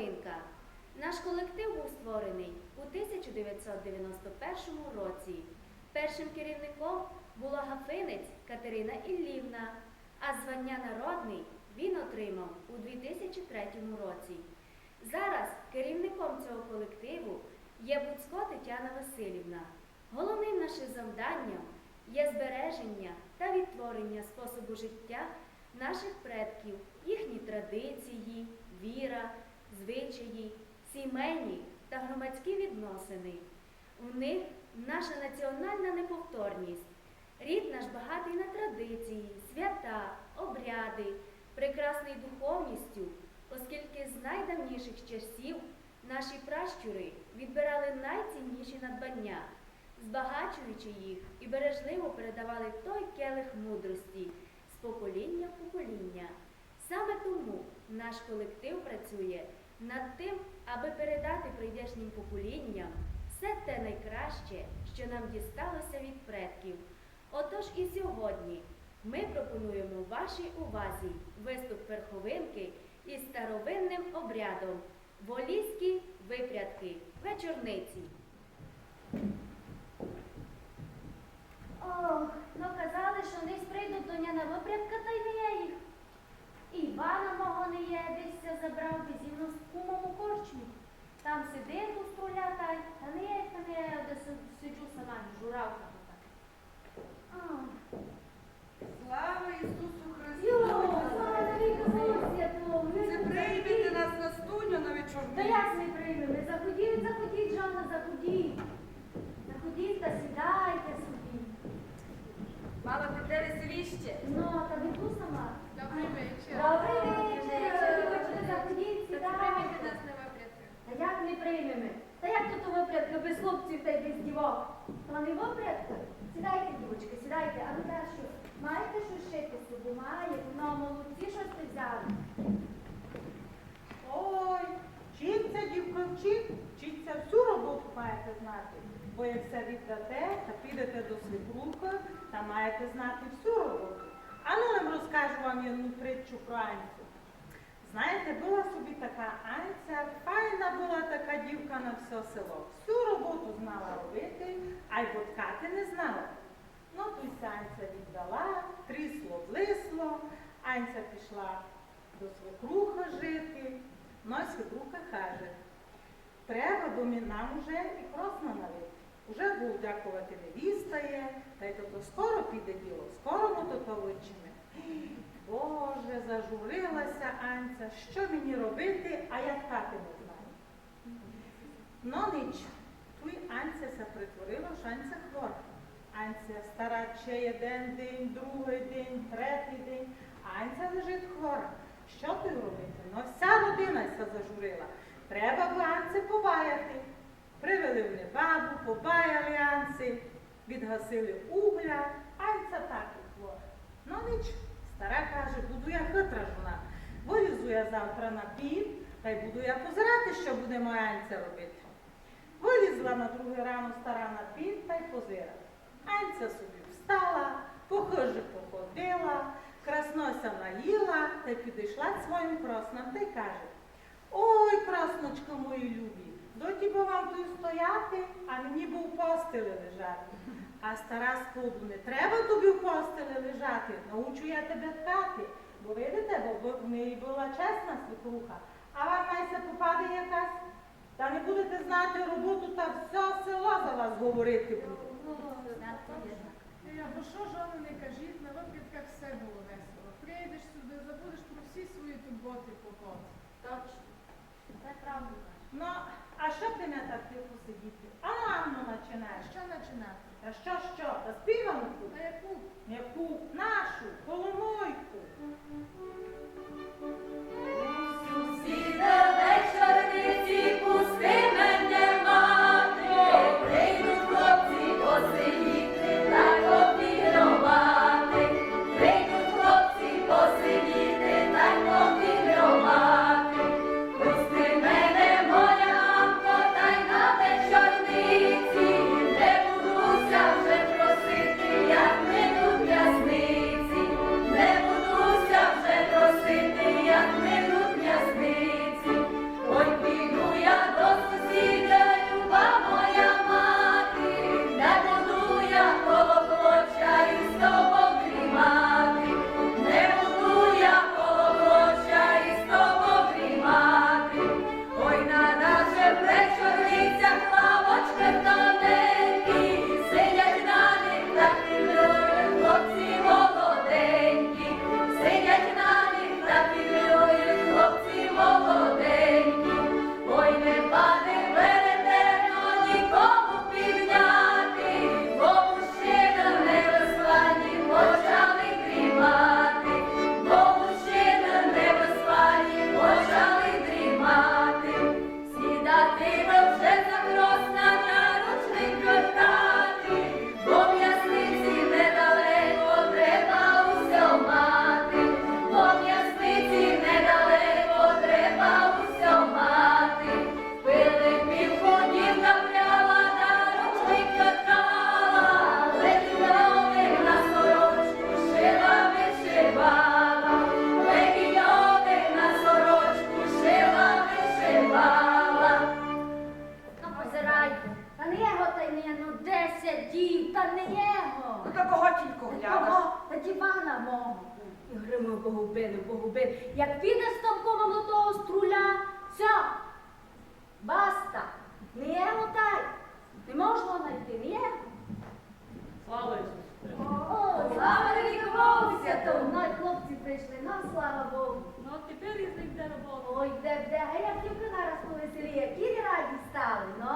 Верховинка. Наш колектив був створений у 1991 році. Першим керівником була гафинець Катерина Іллівна, а звання народний він отримав у 2003 році. Зараз керівником цього колективу є Буцько Тетяна Васильівна. Головним нашим завданням є збереження та відтворення способу життя наших предків, їхні традиції, віра, звичаї, сімейні та громадські відносини. В них наша національна неповторність. Рід наш багатий на традиції, свята, обряди, прекрасний духовністю, оскільки з найдавніших часів наші пращури відбирали найцінніші надбання, збагачуючи їх і бережливо передавали той келих мудрості з покоління в покоління. Саме тому наш колектив працює над тим, аби передати прийдешнім поколінням все те найкраще, що нам дісталося від предків. Отож і сьогодні ми пропонуємо вашій увазі виступ верховинки із старовинним обрядом волійські випрядки вечорниці. Ох, ну казали, що нись прийдуть до на випрядка, та й не Івана мого не є, десь забрав безімно з кумом у корчмі. Там сидить у струля та та не є, та не є, де сиджу сама, журавка така. Слава Ісусу Йо, Христу! слава навіки Богу святому. Це приймете нас на студню на Та вечорниці. як не приймемо? Заходіть, заходіть, Жанна, заходіть. Заходіть та сідайте собі. Мала піде веселіще. Ну, та не ту сама. Добрий вечір. Добрий вечір. Заходіть, заходіть, Це сідайте. нас випрятки. Та як не приймемо? Та як тут випрядка без хлопців та й без дівок? То не випрядка? Сідайте, дівочки, сідайте. А ви те що? Маєте щось шити собі? Має? Ну, молодці, щось ти взяли. Ой, вчиться, дівко, вчить, вчиться всю роботу маєте знати. Бо як все віддате, та підете до свекрухи, та маєте знати всю роботу. А нам розкажу вам одну притчу про Анцю. Знаєте, була собі така Анця, файна була така дівка на все село. Всю роботу знала робити, а й боткати не знала. Ну, тут Анця віддала, трісло блисло, Анця пішла до свекруха жити. Ну, а свекруха каже, треба, бо нам уже і кросна налити. Уже був дякувати невіста є, та й то, скоро піде діло, скоро ми то. Боже, зажурилася Анця, що мені робити, а я хати не знаю. Ну ніч, туй Анця се притворила, що Анця хвора. Анця стара чеє день, день, другий день, третій день, Анця лежить хвора. Що ти робити? Ну вся родина ся зажурила. Треба б Анці побаяти. Привели вони бабу, побаяли Анці, відгасили угля, Анця так і хвора. Ну ніч, стара каже, буду я хитра жона. Вилізу я завтра на пів, та й буду я позирати, що буде моя Анця робити. Вилізла на другий рано стара на пів та й позира. Анця собі встала, похоже походила, краснося наїла та й підійшла своїм краснам та й каже, Ой, красночко мої любі, доті бо вам тут стояти, а мені бо в постелі лежати. А стара споду не треба тобі в постелі лежати, научу я тебе ткати. Бо видите, бо в неї була чесна свекруха, а вам майся попаде якась. Та не будете знати роботу, та все село за вас говорити буде. Е, Бо що жону не кажіть, на випрятках все було весело. Прийдеш сюди, забудеш про всі свої турботи походу. Точно. Це правда. Ну, а що ти не так тихо сидіти? А Анну починаєш. що починати? Та що, що? Та співанку? А яку? Яку? Нашу, коломойку. Погубили. Як томком до того струля, все, баста, не є отай. Не можна знайти, не є. Слава Ісусу! О, слава Богу, то мною хлопці прийшли, ну слава Богу. Ну, тепер із них де робота. Ой, де, де, а як тільки нараз повеселі, які раді стали, ну?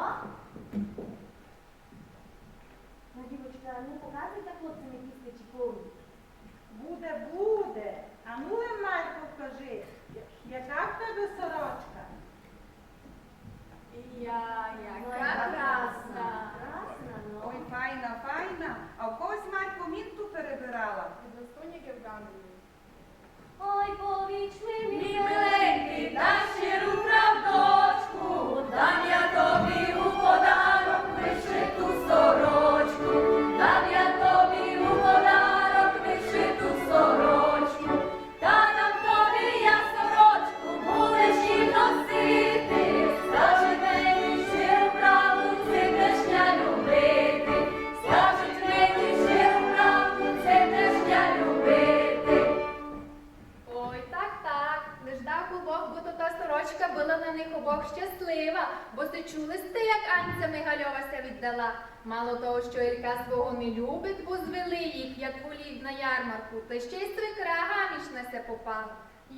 Ну, дівочка, ну показуйте хлопцям якісь печікові. Буде, буде. А ну, Марко, кажи, яка в тебе сорочка? Я, яка красна. Красна, ну. Ой, файна, файна. А в когось Марко мінту перебирала. Достойні Євганові. Ой, повіч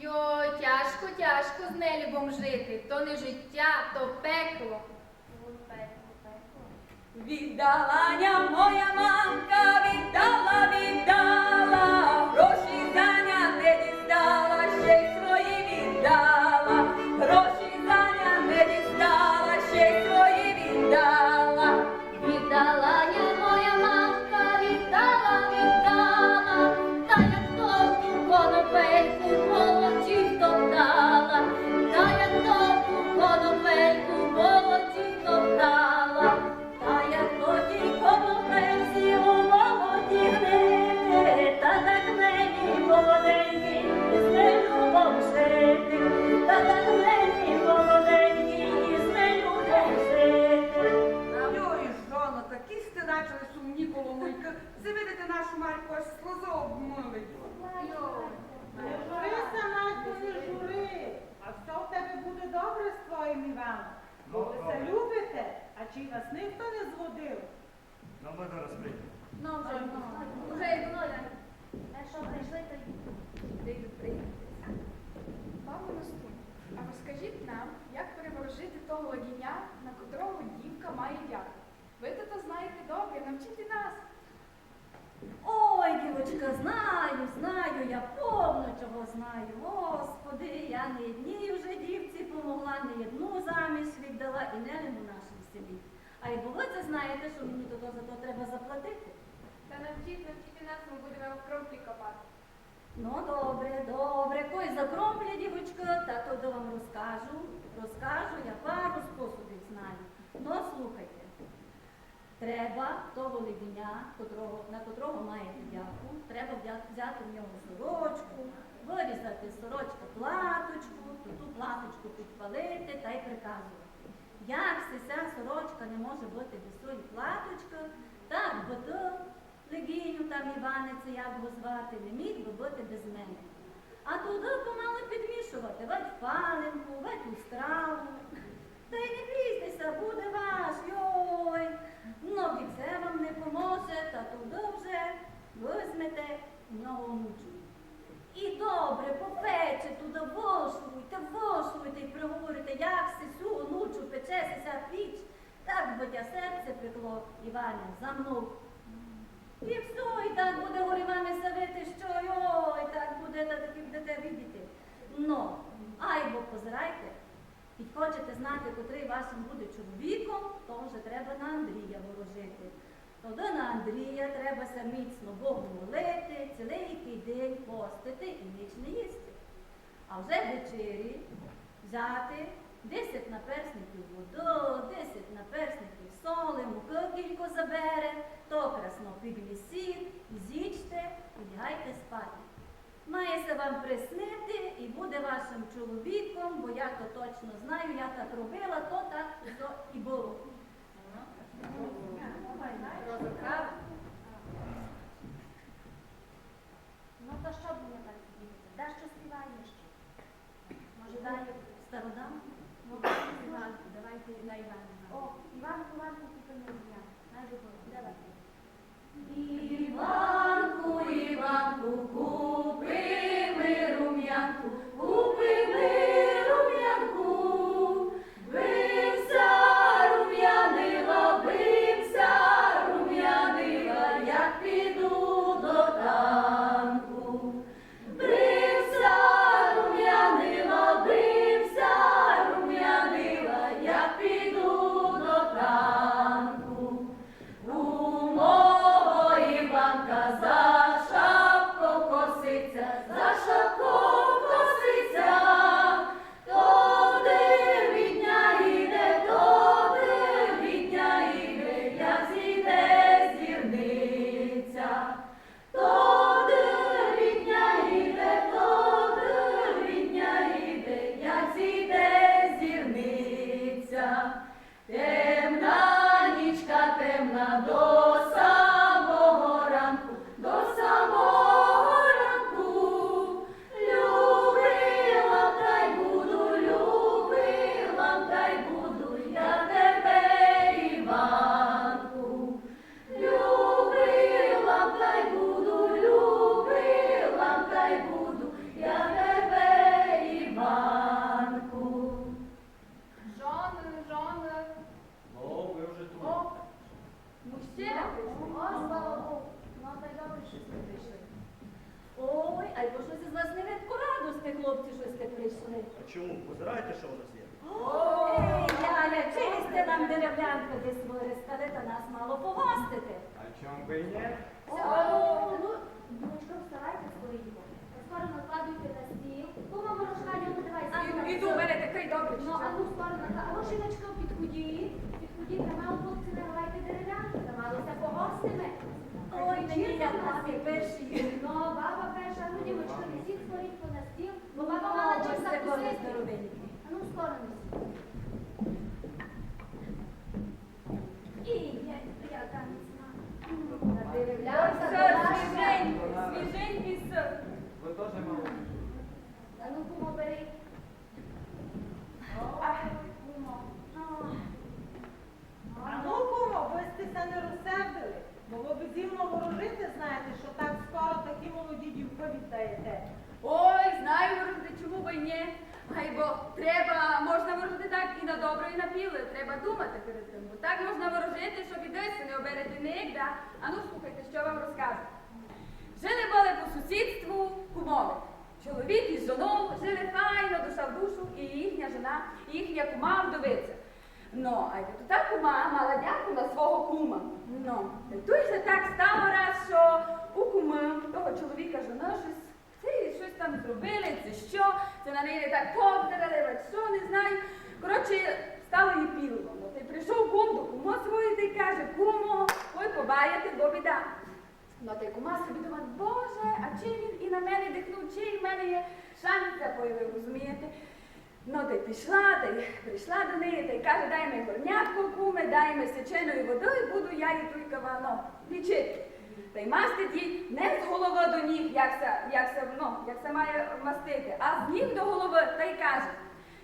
Йой, тяжко, тяжко з нелюбом жити. То не життя, то пекло. Віддаланя моя мамка, віддала, віддала, не одній вже дівці помогла, не одну заміж віддала і не в нашому селі. А й було це знаєте, що мені то за то треба заплатити. Та навчіть, навчіть нас, ми будемо в кромплі копати. Ну, добре, добре, кой закромплі, дівочка, та то вам розкажу. Розкажу, я пару способів знаю. Ну, слухайте. Треба того котрого, на котрого маєте дяку, треба взяти в нього сорочку, вирізати з сорочки платочку, то ту платочку підпалити та й приказувати. Як се ця сорочка не може бути без цієї платочки, так би то легіню там Іванець, як його звати, не міг би бути без мене. А туди помало підмішувати, вать в паленку, вать у страву. Та й не бійтеся, буде ваш, йой. Ну, і це вам не поможе, та туди вже візьмете в нього онучу. І добре, попече туди, вошуйте, вошуйте і приговорите, як сесю онучу печеся ця піч. Так би тя серце пекло, Іване, за мною. І все, і так буде горі вами савити, що ой, так буде, та таки будете видіти. Но, ай бо позирайте, і хочете знати, котрий вашим буде чоловіком, то вже треба на Андрія ворожити. Тоді Андрія треба ся міцно Богу молити, цілий день постити і ніч не їсти. А вже вечері взяти 10 наперсників воду, 10 наперсників соли, муки кілько забере, то красно підмісіть, і з'їжте і лягайте спати. Мається вам приснити і буде вашим чоловіком, бо я то точно знаю, я так робила, то так то і було. Ну, то що б мені так? Да співає ще? Може далі? Стародам? Іванку, давайте на Івана. О, Іванку, Іванку купимо я. Давай. Іванку, Іванку, купи Позираєте, що у нас є? Ой, Яля, чиї сте нам деревлянка десь вирискали, та нас мало погостите. А чому би і ні? Все, ну, дочка, вставайте скоренько. Скоро накладуйте на стіл. Кума морошка, не давай І- Іду, у мене такий добрий. Ну, а ну скоро накладуйте. А ось жіночка, підходіть. Підходіть, та мало хлопці наливайте дерев'янку, та малося погостиме. Ой, мені як мамі перші. Ну, баба перша, ну, дівочка, стіл, бо баба мала чим закусити. А ну, скоро. І я, я там не знаю. свіжень, свіжень свіженький, свіженький сир. Ви теж мало. А ну, кумо, бери. Ах, Кумо. А ну, кумо, ви стеся не розсердили, бо ви б зі мною ворожити знаєте, що так скоро такі молоді дівки віддаєте. Ой, знаю ворожити, чому б і ні. Гай бо треба, можна ворожити так і на добре, і на біле. Треба думати перед тим. Бо так можна ворожити, щоб і десь не оберете нігде. А ну слухайте, що вам розкажу. Жили були по сусідству кумови. Чоловік із жоною жили файно, душа в душу, і їхня жона, і їхня кума вдовиця. Ну, а то та кума мала дяку на свого кума. Ну, той же так стало раз, що у куми того чоловіка жона щось, це щось там зробили, це що, це на неї так повдарили, що не знаю. Коротше, стало їй піло. Ну, та й прийшов кум до кумо свої та й каже, кумо, ой, побаяти, бо біда. Ну, та й кума собі думає, боже, а чи він і на мене дихнув, чи і в є шанс появив, розумієте? Ну, й пішла, та й прийшла до неї, та й каже, дай мені горнятку, куме, дай мені сеченою водою, буду я їй той кавано лічити. Та й мастить їй не з голови до ніг, як се, як се, ну, як се має мастити, а з ніг до голови, та й каже,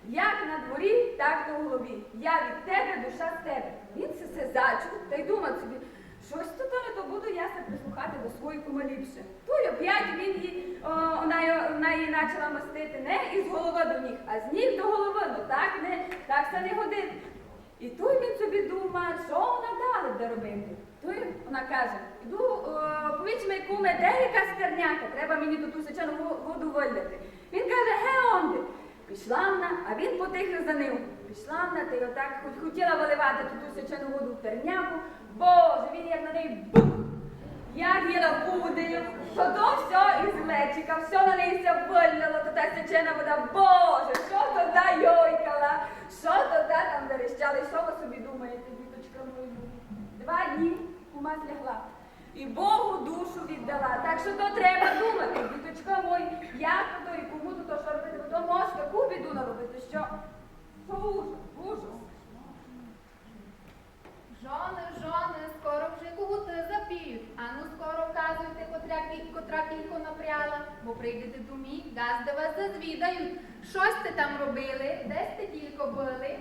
як на дворі, так на голові. Я від тебе, душа з тебе. Він се се зачув, та й думав собі, щось то то буду я се прислухати до своєї куми ліпше. То й оп'ять він її, о, вона, вона її почала мастити не із голови до ніг, а з ніг до голови. Ну так не, так це не годить. І той він собі думає, що вона далі буде робити. Той вона каже, іду, повіч мені, куме, де яка стерняка, треба мені тут ту сечену воду виляти. Він каже, ге онде. Пішла вона, а він потихо за ним. Пішла вона, й отак хоч хотіла виливати ту сечену воду в терняку. Боже, він як на неї бух! Як їла буде, що то все із лечика, все на неї все вилило, то та сечена вода, Боже, що то да йойкала, що то да там верещала, і що ви собі думаєте, діточка мої? Два дні кума злягла. І Богу душу віддала. Так що то треба думати, діточка мої, як то і кому то що робити, бо то може таку біду наробити, що, що ужас. Жони, жони, скоро вже кугути запіють. Ану скоро вказуйте, котра, кі- котра кілько напряла. бо прийдете до мій, газди вас зазвідають. Щось ти там робили, десь ти тільки були.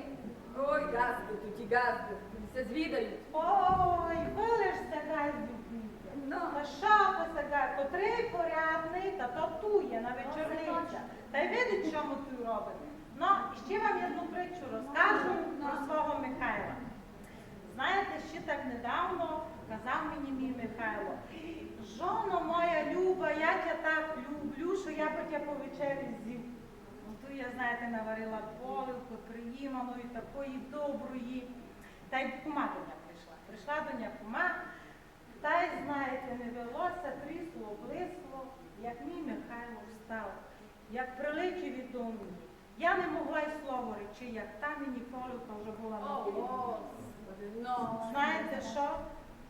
Ой, газди, тут і газди, все звідають. Ой, вилиш сега зюбніться. Ну. Та що то сега, котрий порядний, та то тує на вечорниця. Та й видить, що ми тут робимо. Ну, і ще вам одну притчу розкажу про свого Михайла. Знаєте, ще так недавно казав мені мій Михайло, жоно моя люба, я тебе так люблю, що я тебе по вечері з'їв. Ну тут я, знаєте, наварила поливку, приїманої, такої доброї. Та й кума до мене прийшла. Прийшла до мене кума, та й, знаєте, не велося, трісло, блисло, як мій Михайло встав, як прилетів від дому. Я не могла й слово речі, як та мені поливка вже була на ну. Знаєте що?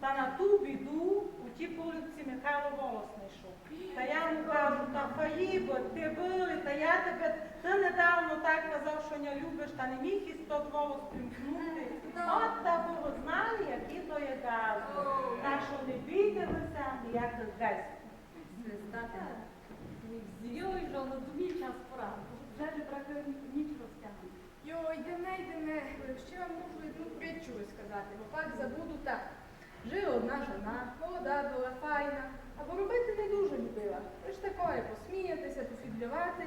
Та на ту біду у тій полюбці Михайло волос знайшов. Та я йому кажу, та Фаїбо, ти били, та я тебе, ти недавно так казав, що не любиш, та не міг із тот волос примкнути. От та було знали, які то є гази. Та що не бійтеся, ніяких газів. Зйой, жоно, тобі час пора. Вже не трохи ніч розтягнути. Йой, йдеме, йдеме. Ще вам можу одну притчу розказати, бо так забуду так. Жила одна жона, молода була, файна, або робити не дуже любила. Лиш такое, посміятися, пофідлювати.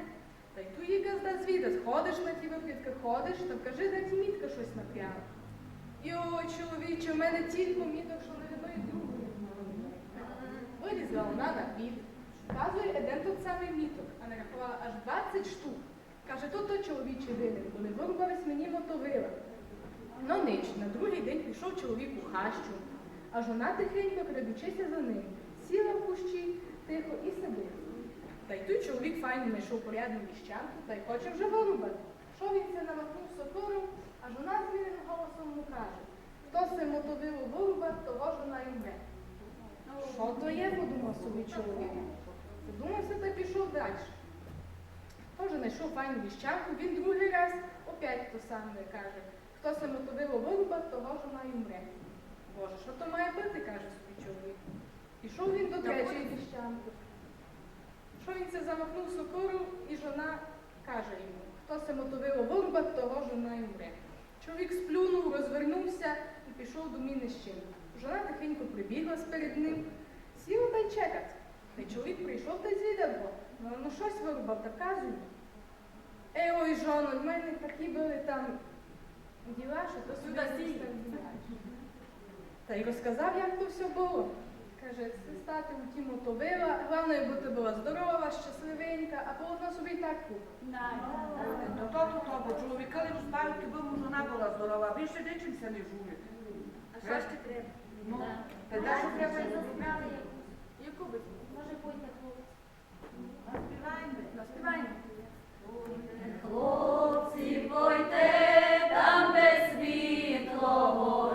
Та й ту їй газда звіда, сходиш на ті випадки, ходиш, та кажи, де ті мітка щось напряла. Йой, чоловіче, в мене тільки міток, що не одної другої. Вилізла вона на під. Показує один тот самий міток, а нарахувала аж 20 штук. Каже, то то чоловічий винен, бо не вирубались мені мотовила. Ну нич, на другий день пішов чоловік у хащу, а жона тихенько, крадучися за ним, сіла в кущі тихо і сидить. Та й той чоловік файно знайшов порядну віщанку, та й хоче вже вирубати. Що він це намахнув сокором, а жона зміненим голосом му каже, хто се мотовило вирубать, того жона й мре. Що то є, подумав собі чоловік. Задумався та пішов далі. Теж знайшов файну віщанку, він другий раз опять то саме каже. Хто се мотовило вирубать, того жона й умре. Боже, що то має бути, каже собі чоловік. Пішов він до третьої віщанки. Що він це замахнув сокору, і жона каже йому, хто се мотовило вирубать, того жона й умре. Чоловік сплюнув, розвернувся і пішов до міни з чим. Жона тихенько прибігла сперед ним, сіла та й чекать. Та й чоловік прийшов та й звідав. Ну, ну щось вирубав, та казує. Ей, ой, жоно, в мене такі були там діла, що то сюди стій. Та й розказав, як то все було. Каже, це стати у ті мотовила, головне, бо ти була здорова, щасливенька, а полотно собі так. То то, то, то, бо чоловіка лиш знають, аби му жона була здорова, більше нічимся не жує. А що ж ти треба? Ну, та де що треба? Яку би? Може, пойте хлопці. Наспіваємо, наспіваємо. Хлопці, пойте, там де світло